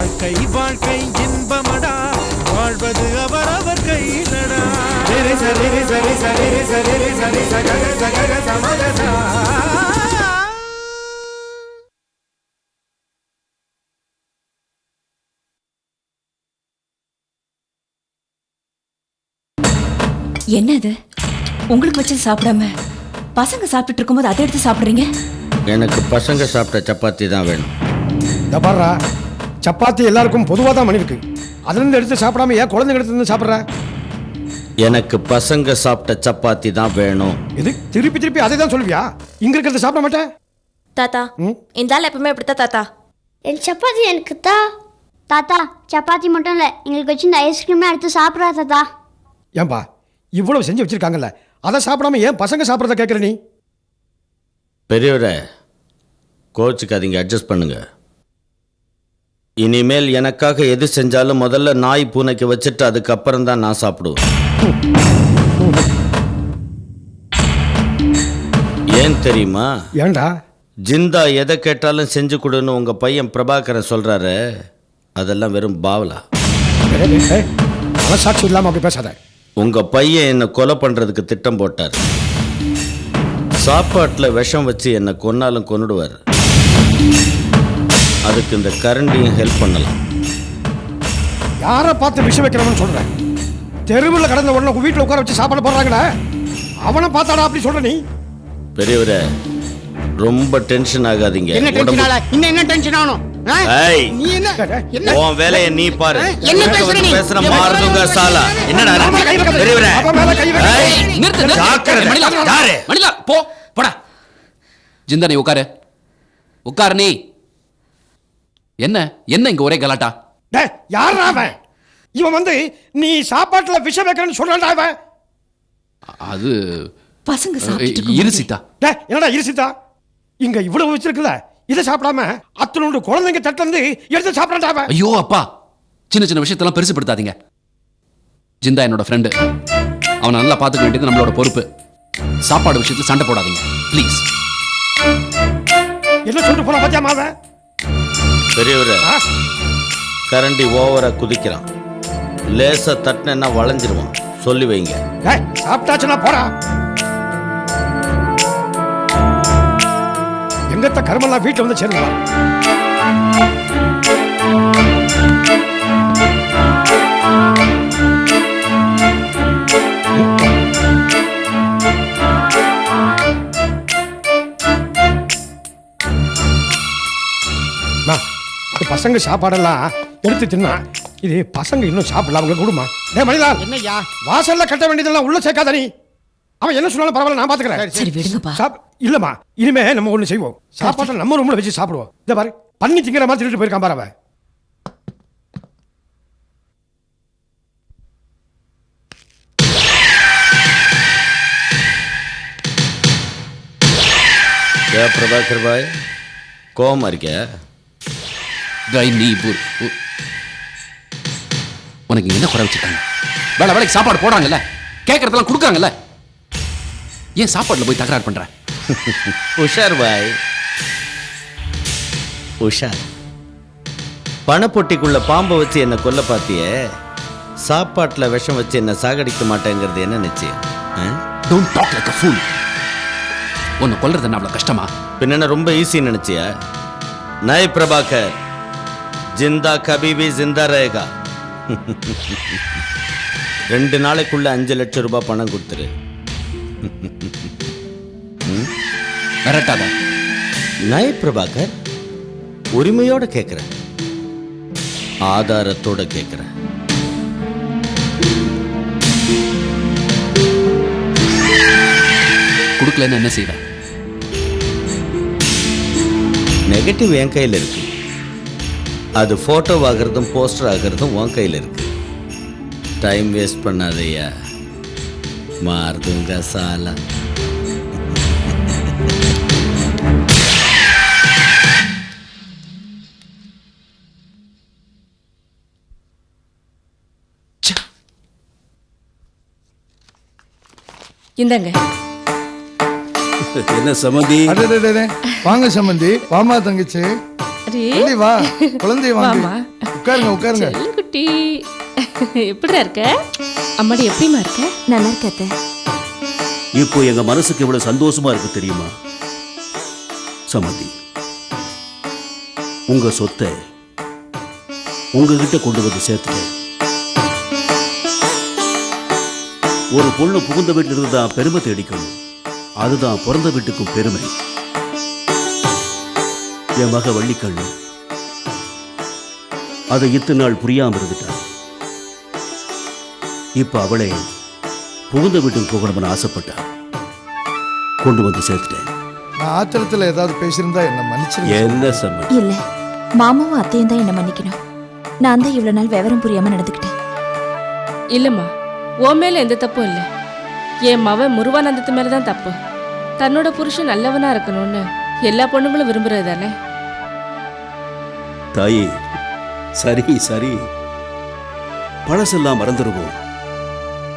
வாழ்க்கை வாழ்க்கை இன்பமடா. வாழ்வது அவரவர் கையிலடா. சரி சரி சரி சரி சரி சரி சகக சகக சமகசா என்னது? உங்களுக்கு வச்சது சாப்பிடாம? பசங்க சாப்பிட்டுட்டு இருக்கும்போது அதை எடுத்து சாப்பிடுறீங்க? எனக்கு பசங்க சாப்பிட்ட சப்பாத்தி தான் வேணும். இந்த பாடுறா சப்பாத்தி எல்லாருக்கும் பொதுவாக தான் மணி இருக்கு அதுலேருந்து எடுத்து சாப்பிடாம ஏன் குழந்தைங்க எடுத்து வந்து சாப்பிட்ற? எனக்கு பசங்க சாப்பிட்ட சப்பாத்தி தான் வேணும். இது திருப்பி திருப்பி அதை தான் சொல்லுவியா? இங்க இருக்கிறத சாப்பிட மாட்டேன். தாத்தா? இந்த ஆள் எப்பவுமே இப்படித்தான் தாத்தா. என் சப்பாத்தி எனக்கு தா. தாத்தா சப்பாத்தி மட்டும் இல்லை எங்களுக்கு வச்சு இந்த ஐஸ்கிரீமே எடுத்து சாப்பிட்றா தாத்தா. ஏன்பா இவ்வளவு செஞ்சு வச்சிருக்காங்கல்ல அதை சாப்பிடாம ஏன் பசங்க சாப்பிட்றத கேட்குற நீ? பெரியவரே கோச்சுக்காதீங்க அட்ஜஸ்ட் பண்ணுங்க. இனிமேல் எனக்காக எது செஞ்சாலும் முதல்ல நாய் பூனைக்கு வச்சுட்டு அதுக்கப்புறம் தான் நான் சாப்பிடுவேன். ஏன் தெரியுமா? ஏன்டா ஜிந்தா எதை கேட்டாலும் செஞ்சு கொடுன்னு உங்க பையன் பிரபாகரன் சொல்றாரு. அதெல்லாம் வெறும் பாவலா. மனசாட்சி இல்லாம அப்படி பேசாத. உங்க பையன் என்னை கொலை பண்றதுக்கு திட்டம் போட்டார். சாப்பாட்டில் விஷம் வச்சு என்னை கொன்னாலும் கொன்னுடுவார். அதுக்கு இந்த கரண்டியும் ஹெல்ப் பண்ணலாம். யாரை பார்த்து விஷம் வைக்கிறவன்னு சொல்றேன் தெருவில் கடந்த உடனே உங்க வீட்டில் உட்கார வச்சு சாப்பாடு போடுறாங்களே? அவனை பார்த்தாடா அப்படி சொல்ற நீ? பெரியவரே ரொம்ப டென்ஷன் ஆகாதீங்க. என்ன டென்ஷன் ஆல? இன்னும் என்ன டென்ஷன் ஆகணும்? நீ என்ன? என்ன? உன் வேலையை நீ பாரு. என்ன பேசுற நீ? பேசுற மாறுதுங்க? சாலா. என்னடா. பெரியவரே. நிறுத்து நிறுத்து. மணிலா, யாரு? மணிலா போ போடா. ஜிந்தா நீ உட்காரு. உட்காரு நீ. என்ன? என்ன இங்க ஒரே கலாட்டா? டேய் யாரா அவன்? இவன் வந்து நீ சாப்பாட்டுல விஷம் வைக்கிறேன்னு சொல்றான்டா அவன். அது பசங்க சாப்பிட்டுட்டு இரு சீதா. டேய் என்னடா இருசித்தா இங்க இவ்வளவு வச்சிருக்குல்ல இதை சாப்பிடாம அத்தனோட குழந்தைங்க தட்டுல இருந்து எடுத்து சாப்பிடான்டா அவன். ஐயோ அப்பா. சின்ன சின்ன விஷயத்தெல்லாம் பெருசுப்படுத்தாதீங்க. ஜிந்தா என்னோட ஃப்ரெண்டு அவனை நல்லா பார்த்துக்க வேண்டியது நம்மளோட பொறுப்பு. சாப்பாடு விஷயத்துல சண்டை போடாதீங்க. ப்ளீஸ் என்ன சொல்லிட்டு போன பாத்தியா அவன் பெரியவரே? கரண்டி ஓவரா குதிக்கிறான். லேசா தட்டினா வளைஞ்சிருவான். சொல்லி வைங்க. டேய் சாப்பிட்டாச்சுன்னா போடா. எங்கத்த கருமெல்லாம் வீட்டுல வந்து இந்த பசங்க சாப்பாடெல்லாம் எடுத்து தின்னா. இது பசங்க இன்னும் சாப்பிடல அவங்க கொடுமா. டே மணிலால் என்னய்யா? வாசல்ல கட்ட வேண்டியதெல்லாம் உள்ள சேர்க்காத நீ. அவன் என்ன சொன்னாலும் பரவாயில்ல நான் பாத்துக்கிறேன். சரி விடுங்கப்பா. சாப் இல்லம்மா இனிமே நம்ம ஒண்ணு செய்வோம். சாப்பாட்டை நம்ம ரூம்ல வச்சு சாப்பிடுவோம். இந்த பாரு பண்ணி திங்கிற மாதிரி திருட்டு போயிருக்கான் பாரு அவன். பிரபாகர் பாய் கோவமா இருக்க உனக்கு என்ன குறை வச்சிருக்காங்க? வேலை வேலைக்கு சாப்பாடு போடுறாங்கல்ல? கேட்கறதெல்லாம் கொடுக்குறாங்கல்ல? ஏன் சாப்பாடுல போய் தகராறு பண்ற? உஷார் பாய். உஷார். பணப்பொட்டிக்குள்ள பாம்பை வச்சு என்ன கொல்ல பார்த்தியே? சாப்பாட்டில் விஷம் வச்சு என்ன சாகடிக்க மாட்டேங்கிறது என்ன நிச்சயம்? Don't talk like a fool உன்னை கொல்றது என்ன அவ்வளவு கஷ்டமா? பின்ன ரொம்ப ஈஸின்னு நினைச்சியா? நய் பிரபாகர் ஜிந்தா கபிபி ஜிந்தா ரேகா. ரெண்டு நாளைக்குள்ள அஞ்சு லட்சம் ரூபாய் பணம் கொடுத்துரு. மிரட்டாத நய் பிரபாகர் உரிமையோட கேட்குறேன் ஆதாரத்தோட கேட்குறேன் கொடுக்கலன்னு என்ன செய்வேன் நெகட்டிவ் என் கையில் இருக்கு. அது ஃபோட்டோ ஆகிறதும் போஸ்டர் ஆகிறதும் உன் கையில் இருக்கு. டைம் வேஸ்ட் பண்ணாதய்யா மாறுதுங்க சாலா இந்தாங்க என்ன அடே. வாங்க சம்பந்தி வாமா தங்கச்சி வா குழந்தை வாங்க உட்காருங்க உட்காருங்க குட்டி எப்படிடா இருக்க? அம்மாடி எப்படிமா இருக்க? நல்லா இருக்காத்த இப்போ எங்க மனசுக்கு எவ்வளவு சந்தோஷமா இருக்கு தெரியுமா? சம்மந்தி உங்க சொத்தை உங்ககிட்ட கொண்டு வந்து சேர்த்துட்டேன். ஒரு பொண்ணு புகுந்த வீட்டில் இருந்து தான் பெருமை தேடிக்கணும் அதுதான் பிறந்த வீட்டுக்கும் பெருமை. என் மக வள்ளிக்கண்ணு அதை இத்தனை நாள் புரியாம இருந்துட்டா. இப்ப அவளே புகுந்த வீட்டுக்கு போகணும்னு ஆசைப்பட்டா கொண்டு வந்து சேர்த்துட்டேன். நான் ஆத்திரத்துல ஏதாவது பேசியிருந்தா என்ன மன்னிச்சிருங்க. என்ன சம்மந்தி இல்ல மாமாவும் அத்தையும் தான் என்ன மன்னிக்கணும். நான் தான் இவ்வளவு நாள் விவரம் புரியாம நடந்துக்கிட்டேன். இல்லம்மா உன் மேல எந்த தப்பும் இல்ல. என் மவன் முருவானந்தத்து மேல தான் தப்பு. தன்னோட புருஷன் நல்லவனா இருக்கணும்னு எல்லா பொண்ணுங்களும் விரும்புறது தானே? தாயே சரி சரி. பழசெல்லாம் மறந்துடுவோம்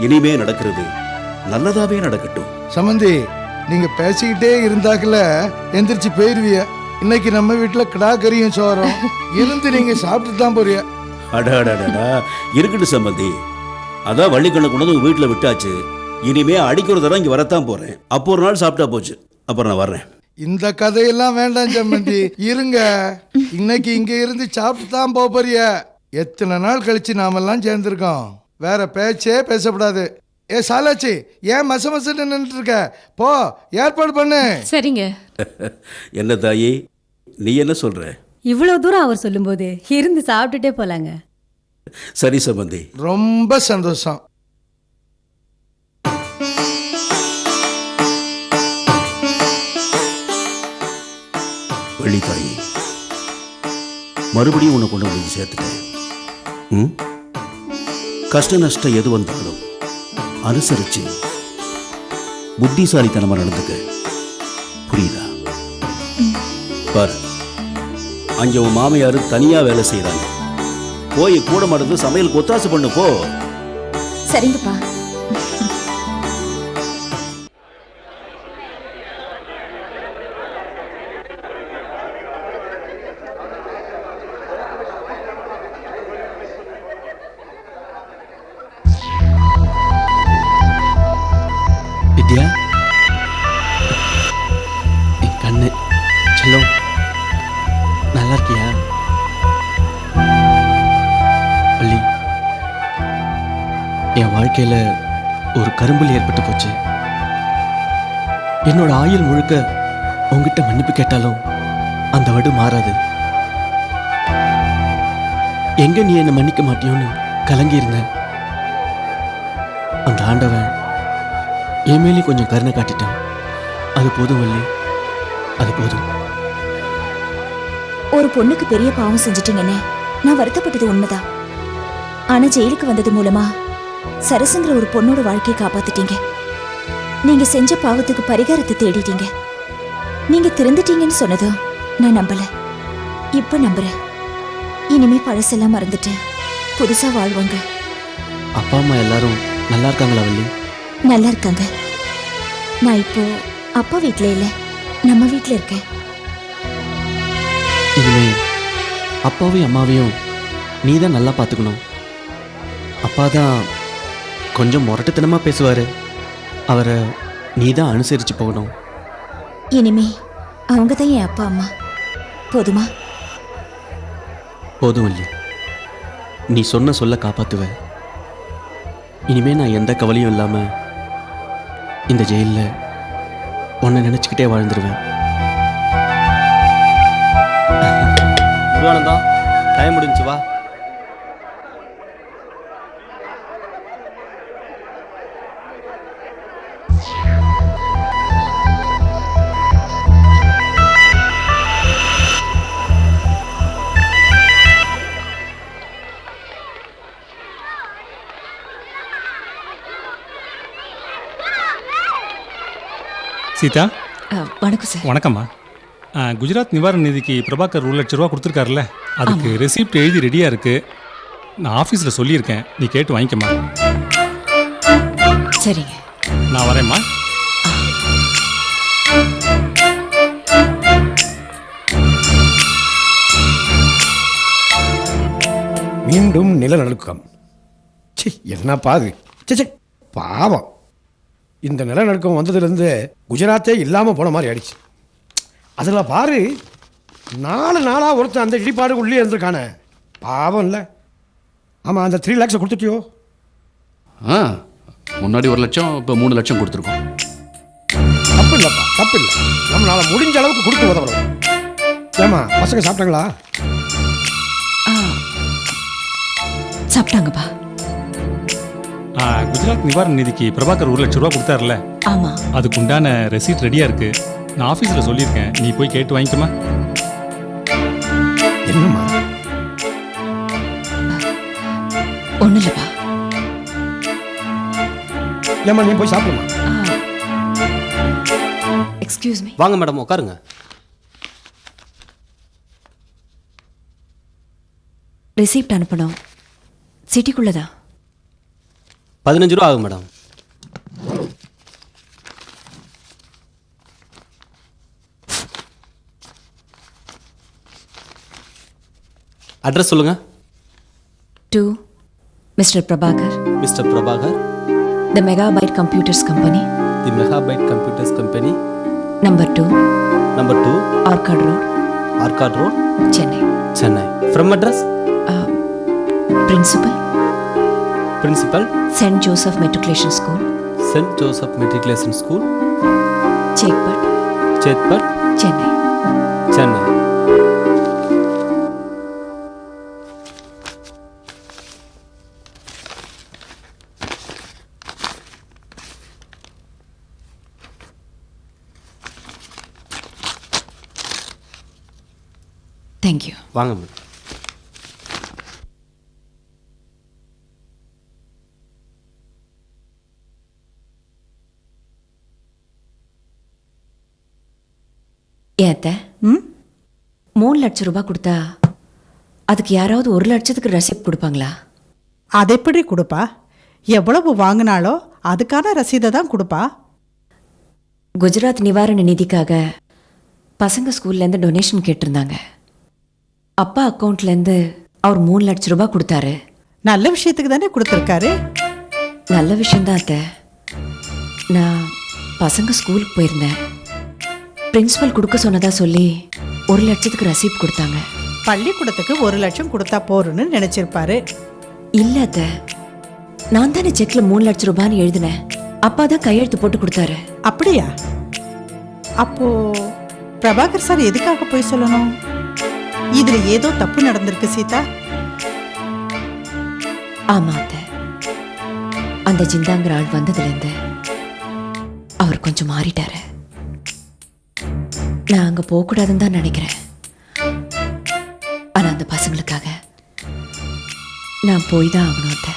இனிமே நடக்கிறது நல்லதாவே நடக்கட்டும். சம்பந்தி நீங்க பேசிக்கிட்டே இருந்தாக்கல எந்திரிச்சு போயிருவிய. இன்னைக்கு நம்ம வீட்டுல கிடா கறியும் சோறும். இருந்து நீங்க சாப்பிட்டு தான் போறிய. அடாடாடா இருக்கட்டும் சம்பந்தி அதான் வள்ளிக்கண்ணை கொண்டு வந்து வீட்டுல விட்டாச்சு. இனிமே அடிக்கிற தடவை இங்க வரத்தான் போறேன். அப்போ ஒரு நாள் சாப்பிட்டா போச்சு. அப்புறம் நான் வர்றேன். இந்த கதையெல்லாம் வேண்டாம் சம்பந்தி இருங்க. இன்னைக்கு இங்க இருந்து சாப்பிட்டு தான் போறிய. எத்தனை நாள் கழிச்சு நாமெல்லாம் சேர்ந்திருக்கோம்? வேற பேச்சே பேசக்கூடாது ஏ சாலாச்சி ஏன் மச மசன்னு நின்றுட்டு இருக்க போ ஏற்பாடு பண்ணு. சரிங்க. என்ன தாயி? நீ என்ன சொல்ற? இவ்வளவு தூரம் அவர் சொல்லும்போது இருந்து சாப்பிட்டுட்டே போலாங்க. சரி சம்பந்தி. ரொம்ப சந்தோஷம். வள்ளி தாயி மறுபடியும் உன்னை கொண்டு வந்து சேர்த்துட்டேன். ம்? கஷ்ட நஷ்டம் எது வந்தாலும் அனுசரிச்சு புத்திசாலித்தனமா நடந்துக்க. புரியுதா? பாரு அங்க உன் மாமியார் தனியா வேலை செய்யறாங்க போய் கூட மறந்து சமையல் ஒத்தாசை பண்ணு போ. சரிங்கப்பா. வித்யா என் கண்ணு. செல்லம் நல்லா இருக்கியா? வள்ளி என் வாழ்க்கையில ஒரு கரும்புலி ஏற்பட்டு போச்சு. என்னோட ஆயுள் முழுக்க உன்கிட்ட மன்னிப்பு கேட்டாலும் அந்த வடு மாறாது. எங்க நீ என்னை மன்னிக்க மாட்டியோன்னு கலங்கி அந்த ஆண்டவன் என் மேலே கொஞ்சம் கருணை காட்டிட்டான். அது போதும் வள்ளி. அது போதும். ஒரு பொண்ணுக்கு பெரிய பாவம் செஞ்சிட்டீங்கன்னு நான் வருத்தப்பட்டது உண்மைதான். ஆனா ஜெயிலுக்கு வந்தது மூலமா சரசுங்கிற ஒரு பொண்ணோட வாழ்க்கையை காப்பாத்திட்டீங்க. நீங்க செஞ்ச பாவத்துக்கு பரிகாரத்தை தேடிட்டீங்க. நீங்க திருந்துட்டீங்கன்னு சொன்னதும் நான் நம்பல. இப்ப நம்புறேன். இனிமே பழசெல்லாம் மறந்துட்டு புதுசா வாழ்வாங்க. அப்பா அம்மா எல்லாரும் நல்லா இருக்காங்களா வள்ளி? நல்லா இருக்காங்க. நான் இப்போ அப்பா வீட்ல இல்ல. நம்ம வீட்ல இருக்கேன். இனிமே அப்பாவையும் அம்மாவையும் நீ தான் நல்லா பார்த்துக்கணும். அப்பா தான் கொஞ்சம் முரட்டுத்தனமா பேசுவாரு. அவரை நீ தான் அனுசரித்து போகணும். இனிமே அவங்க தான் என் அப்பா அம்மா. போதுமா? போதும் வள்ளி நீ சொன்ன சொல்ல காப்பாத்துவ. இனிமே நான் எந்த கவலையும் இல்லாம இந்த ஜெயிலில் உன்னை நினச்சிக்கிட்டே வாழ்ந்துருவேன். முருகானந்தா டைம் முடிஞ்சு வா. சீதா? வணக்கம் சார். வணக்கம்மா. குஜராத் நிவாரண நிதிக்கு பிரபாகர் ஒரு லட்ச ரூபா கொடுத்துருக்காருல்ல? அதுக்கு ரெசிப்ட் எழுதி ரெடியாக இருக்குது நான் ஆஃபீஸில் சொல்லியிருக்கேன். நீ கேட்டு வாங்கிக்கம்மா. சரி நான் வரேம்மா. மீண்டும் நிலநடுக்கம். சி என்ன பாது சே பாவம். இந்த நிலநடுக்கம் வந்ததுலேருந்து குஜராத்தே இல்லாமல் போன மாதிரி ஆயிடுச்சு. அதில் பாரு நாலு நாளாக ஒருத்தன் அந்த இடிபாடு உள்ளே இருந்திருக்கானே. பாவம் இல்லை. ஆமாம் அந்த த்ரீ லேக்ஸை கொடுத்துட்டியோ? ஆ முன்னாடி ஒரு லட்சம் இப்போ மூணு லட்சம் கொடுத்துருக்கோம். தப்பு இல்லைப்பா தப்பு இல்லை. நம்மளால முடிஞ்ச அளவுக்கு கொடுத்து உதவணும். ஏமா பசங்க சாப்பிட்டாங்களா? சாப்பிட்டாங்கப்பா. குஜராத் நிவாரண நிதிக்கு பிரபாகர் ஒரு லட்சம் ரூபா கொடுத்தாருல ஆமா. அதுக்கு உண்டான ரெசீட் ரெடியா இருக்கு. நான் ஆபீஸ்ல சொல்லியிருக்கேன். நீ போய் கேட்டு வாங்கிக்கமா. என்னம்மா? ஒன்றும் இல்லைப்பா. ஏம்மா நீ போய் சாப்பிடுமா. எக்ஸ்கியூஸ் மீ வாங்க மேடம் உட்காருங்க. ரிசீப்ட் அனுப்பணும். சிட்டிக்குள்ளதா பதினஞ்சு ரூபா ஆகும் மேடம். அட்ரஸ் சொல்லுங்க. To mister Prabhakar mister Prabhakar the megabyte computers company the megabyte computers company number two number two Arcot road Arcot road Chennai Chennai from address principal principal? Saint Joseph matriculation school saint Joseph matriculation school Chetpet Chetpet Chennai Chennai thank you வாங்க madam ஏத்த மூணு லட்சம் ரூபாய் கொடுத்தா அதுக்கு யாராவது ஒரு லட்சத்துக்கு ரசீப்ட் கொடுப்பாங்களா? அது எப்படி கொடுப்பா? எவ்வளவு வாங்கினாலோ அதுக்கான ரசீதை தான் கொடுப்பா. குஜராத் நிவாரண நிதிக்காக பசங்க ஸ்கூல்லேருந்து டொனேஷன் கேட்டிருந்தாங்க. அப்பா அக்கௌண்ட்லேருந்து அவர் மூணு லட்சம் ரூபாய் கொடுத்தாரு. நல்ல விஷயத்துக்கு தானே கொடுத்துருக்காரு? நல்ல விஷயந்தான் அத்தை. நான் பசங்க ஸ்கூலுக்கு போயிருந்தேன். பிரின்சிபல் கொடுக்க சொன்னதா சொல்லி ஒரு லட்சத்துக்கு ரசீப்ட் கொடுத்தாங்க. பள்ளிக்கூடத்துக்கு ஒரு லட்சம் கொடுத்தா போறோம்னு நினைச்சிருப்பாரு. இல்ல அத்தை. நான் தானே செக்ல மூணு லட்சம் ரூபான்னு எழுதினேன். அப்பா தான் கையெழுத்து போட்டு கொடுத்தாரு. அப்படியா? அப்போ பிரபாகர் சார் எதுக்காக போய் சொல்லணும்? இதுல ஏதோ தப்பு நடந்திருக்கு சீதா. ஆமா அத்தை. அந்த ஜிந்தாங்கிற ஆள் வந்ததுலேருந்து அவர் கொஞ்சம் மாறிட்டாரு. நான் அங்க போகக்கூடாதுன்னு தான் நினைக்கிறேன். ஆனா அந்த பசங்களுக்காக நான் போய் தான் ஆகணும் அத்தை.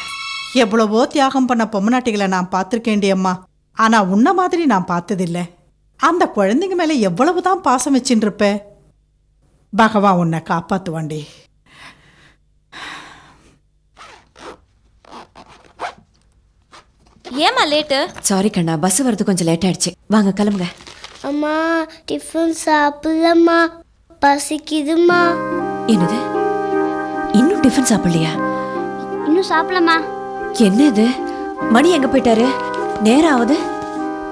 எவ்வளவோ தியாகம் பண்ண பொம்மநாட்டிகளை நான் பார்த்துருக்கேன்டி அம்மா. ஆனா உன்ன மாதிரி நான் பார்த்ததில்ல. அந்த குழந்தைங்க மேல எவ்வளவு தான் பாசம் வச்சுட்டு இருப்ப பகவான் உன்னை காப்பாத்துவாண்டி. ஏமா லேட்டு சாரி கண்ணா பஸ் வரது கொஞ்சம் லேட் ஆயிடுச்சு. வாங்க கிளம்புங்க. அம்மா டிஃபன் சாப்பிடலம்மா. பசிக்குதுமா என்னது? இன்னும் டிஃபன் சாப்பிடலையா? இன்னும் சாப்பிடலம்மா. என்ன இது மணி எங்க போயிட்டாரு? நேரம் ஆகுது?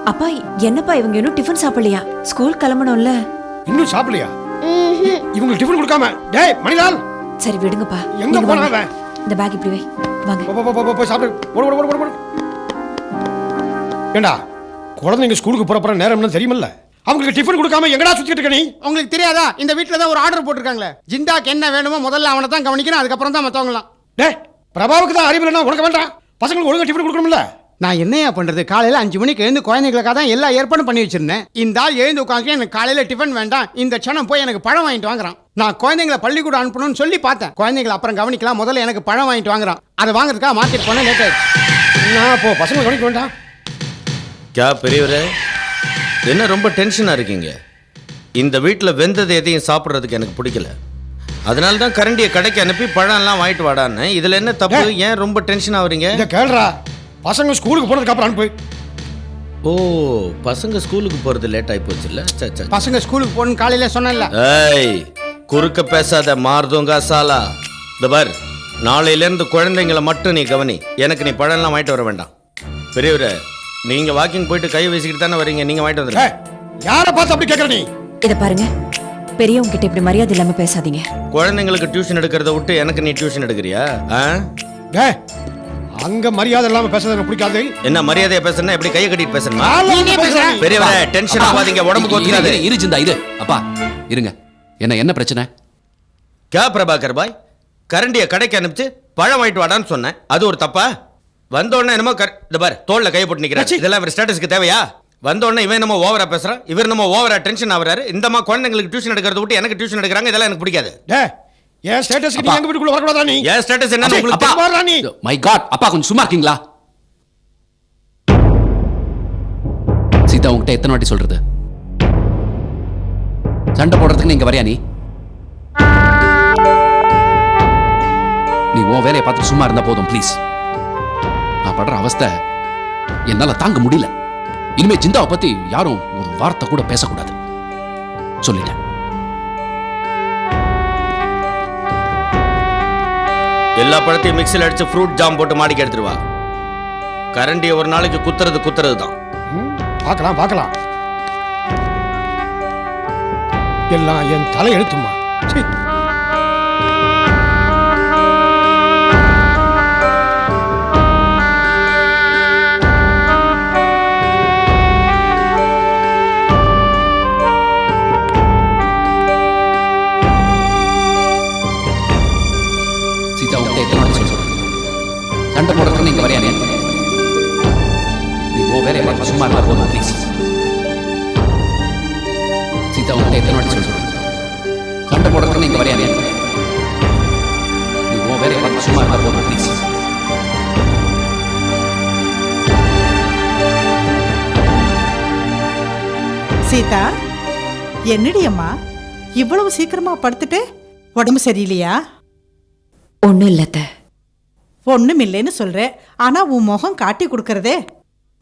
அப்பா என்னப்பா இவங்க இன்னும் டிஃபன் சாப்பிடலையா? ஸ்கூல் கிளம்பணும்ல. இன்னும் சாப்பிடலையா? இவங்களுக்கு டிஃபன் கொடுக்காம. டேய் மணிலால்! சரி விடுங்கப்பா. எங்க போனா. அவன்? இந்த பேக் இப்படி வை. வாங்க. போ, போ, போ, போ, சாப்பிடு. ஓடு ஓடு ஓடு ஓடு ஏண்டா குழந்தைங்க ஸ்கூலுக்கு போறப்பற நேரம் என்ன தெரியுமில்ல? அவங்களுக்கு டிஃபன் கொடுக்காம எங்கடா சுத்திட்டு இருக்க நீ? உங்களுக்கு தெரியாதா? இந்த வீட்டில் தான் ஒரு ஆர்டர் போட்டிருக்காங்களே. ஜிந்தாக்கு என்ன வேணுமோ முதல்ல அவனை தான் கவனிக்கணும் அதுக்கப்புறம் தான் மற்றவங்களாம் டேய் பிரபாவுக்கு தான் அறிவு இல்லைன்னா உனக்கு வேண்டாம். பசங்களுக்கு ஒழுங்கா டிஃபன் கொடுக்கணும்ல? நான் என்னையா பண்றது? காலையில அஞ்சு மணிக்கு எழுந்து குழந்தைகளுக்காக தான் எல்லா ஏற்பாடும் பண்ணி வச்சிருந்தேன். இந்த ஆள் எழுந்து உட்காந்து எனக்கு காலையில டிஃபன் வேண்டாம். இந்த க்ஷணம் போய் எனக்கு பழம் வாங்கிட்டு வாங்குறான். நான் குழந்தைங்களை பள்ளிக்கூடம் அனுப்பணும்னு சொல்லி பார்த்தேன். குழந்தைங்களை அப்புறம் கவனிக்கலாம். முதல்ல எனக்கு பழம் வாங்கிட்டு வாங்குறான். அதை வாங்குறதுக்காக மார்க்கெட் போனேன் லேட் ஆயிடுச்சு. நான் போ பசங்களை கவனிக்க வேண்டாம். கே பெரியவரே. என்ன ரொம்ப டென்ஷனாக இருக்கீங்க? இந்த வீட்டில் வெந்தது எதையும் சாப்பிட்றதுக்கு எனக்கு பிடிக்கல. அதனால தான் கரண்டியை கடைக்கு அனுப்பி பழம்லாம் வாங்கிட்டு வாடான்னு. இதில் என்ன தப்பு? ஏன் ரொம்ப டென்ஷன் ஆகுறீங்க இதை கேள்றா பசங்க ஸ்கூலுக்கு போனதுக்கு அப்புறம் அனுப்பு. ஓ பசங்க ஸ்கூலுக்கு போகிறது லேட் ஆகி போச்சுல்ல? சே, சே. பசங்க ஸ்கூலுக்கு போகணும்னு காலையில சொன்னேன்ல. ஏய் குறுக்க பேசாத மார்தோங்க சாலா இந்த பார் நாளையிலேருந்து குழந்தைங்களை மட்டும் நீ கவனி. எனக்கு நீ பழம்லாம் வாங்கிட்டு வர வேண்டாம். பெரியவரே நீங்க வாக்கிங் போயிட்டு கை வீசிக்கிட்டு தானே வரீங்க நீங்க வாங்கிட்டு வந்துருங்க. யாரை பார்த்து அப்படி கேட்குற நீ? இத பாருங்க பெரியவங்க கிட்ட இப்படி மரியாதை இல்லாம பேசாதீங்க. குழந்தைங்களுக்கு டியூஷன் எடுக்கிறத விட்டு எனக்கு நீ டியூஷன் எடுக்கிறியா? ஆ? டே அங்க மரியாதை இல்லாம பேசுறது எனக்கு பிடிக்காது. என்ன மரியாதையா பேசுனா எப்படி கையை கட்டிட்டு பேசணுமா நான்லாம் வந்து பேசுறேன். பெரியவரே டென்ஷன் ஆகாதீங்க உடம்புக்கு இரு, ஒத்துக்காது இரு, இரு ஜிந்தா இரு. அப்பா இருங்க. என்ன என்ன பிரச்சனை? கே பிரபாகர் பாய் கரண்டியை கடைக்கு அனுப்பிச்சு பழம் வாங்கிட்டு வாடான்னு சொன்னேன். அது ஒரு தப்பா? வந்த உடனே என்னமோ கர- இந்த பாரு தோல்ல கையை போட்டு நிக்கிறாரு. இதெல்லாம் இவர் ஸ்டேட்டஸ்க்கு தேவையா? வந்த உடனே இவன் என்னமோ ஓவரா பேசுறான் இவர் நம்ம ஓவரா டென்ஷன் ஆகுறாரு. இந்த மாதிரி குழந்தைங்களுக்கு டியூஷன் எடுக்கிறத விட்டு எனக்கு டியூஷன் எடுக்கிறாங்க இதெல்லாம் எனக்கு பிடிக்காது. டே என் ஸ்டேட்டஸ்க்கு நீ. எங்க வீட்டுக்குள்ள வரக்கூடாதா நீ? என் ஸ்டேட்டஸ் என்ன உங்களுக்கு அப்பா நீ. மை காட் அப்பா கொஞ்சம் சும்மா இருக்கீங்களா? சீதா உங்ககிட்ட எத்தனை வாட்டி சொல்றது? சண்டை போடுறதுக்கு நீங்க வரையா நீ? நீ உன் வேலையை பார்த்து சும்மா இருந்தா போதும் ப்ளீஸ் நான் படுற அவஸ்தை என்னால தாங்க முடியல. இனிமே ஜிந்தாவை பத்தி யாரும் ஒரு வார்த்தை கூட பேசக்கூடாது. சொல்லிட்டேன். எல்லா பழத்தையும் மிக்ஸில் அடிச்சு ஃப்ரூட் ஜாம் போட்டு மாடிக்கு எடுத்துட்டு வா. கரண்டியை ஒரு நாளைக்கு குத்துறது குத்துறது தான். பார்க்கலாம் பார்க்கலாம். எல்லாம் என் தலை எழுத்துமா சீதா என்னடி அம்மா இவ்வளவு சீக்கிரமா படுத்துட்டு உடம்பு சரியில்லையா? ஒண்ணும் இல்லத்த ஒண்ணும் இல்லைன்னு சொல்றேன் ஆனா உன் முகம் காட்டி கொடுக்கறதே.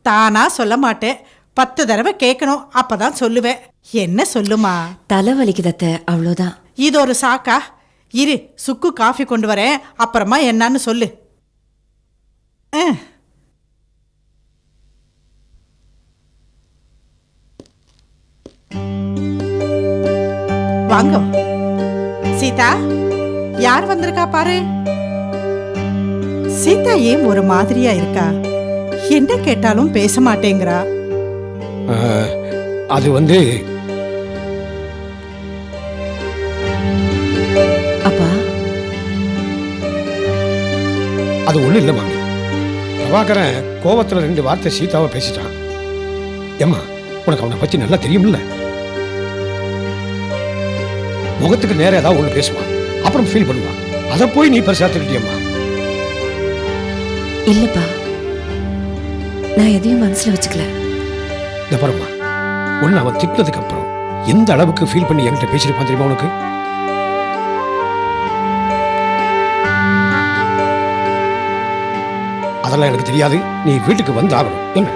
தானா சொல்ல மாட்டேன். பத்து தடவை கேட்கணும் அப்பதான் சொல்லுவேன். என்ன சொல்லுமா? தலை வலிக்குதத்த அவ்வளோதான் இது ஒரு சாக்கா. இரு சுக்கு காஃபி கொண்டு வரேன். அப்புறமா என்னன்னு சொல்லு. ஆ. வாங்க. சீதா யார் வந்திருக்கா பாரு? சீதா ஏன் ஒரு மாதிரியா இருக்கா? என்ன கேட்டாலும் பேச மாட்டேங்கிறா. அது வந்து அப்பா. அது ஒண்ணும் இல்லை மாமி. பிரபாகரன் கோவத்துல ரெண்டு வார்த்தை சீதாவை பேசிட்டான். ஏம்மா உனக்கு அவனை பத்தி நல்லா தெரியும்ல? முகத்துக்கு நேரா ஏதாவது ஒண்ணு பேசுவான் அப்புறம் ஃபீல் பண்ணுவான் அதை போய் நீ பெருசா திருட்டியம்மா இல்லப்பா. நான் எதையும் மனசுல வச்சுக்கல. இந்த பாரும்மா ஒன்னு அவன் திட்டினதுக்கு அப்புறம் எந்த அளவுக்கு ஃபீல் பண்ணி என்கிட்ட பேசியிருப்பான் தெரியுமா உனக்கு? அதெல்லாம் எனக்கு தெரியாது. நீ வீட்டுக்கு வந்து ஆகணும் என்ன?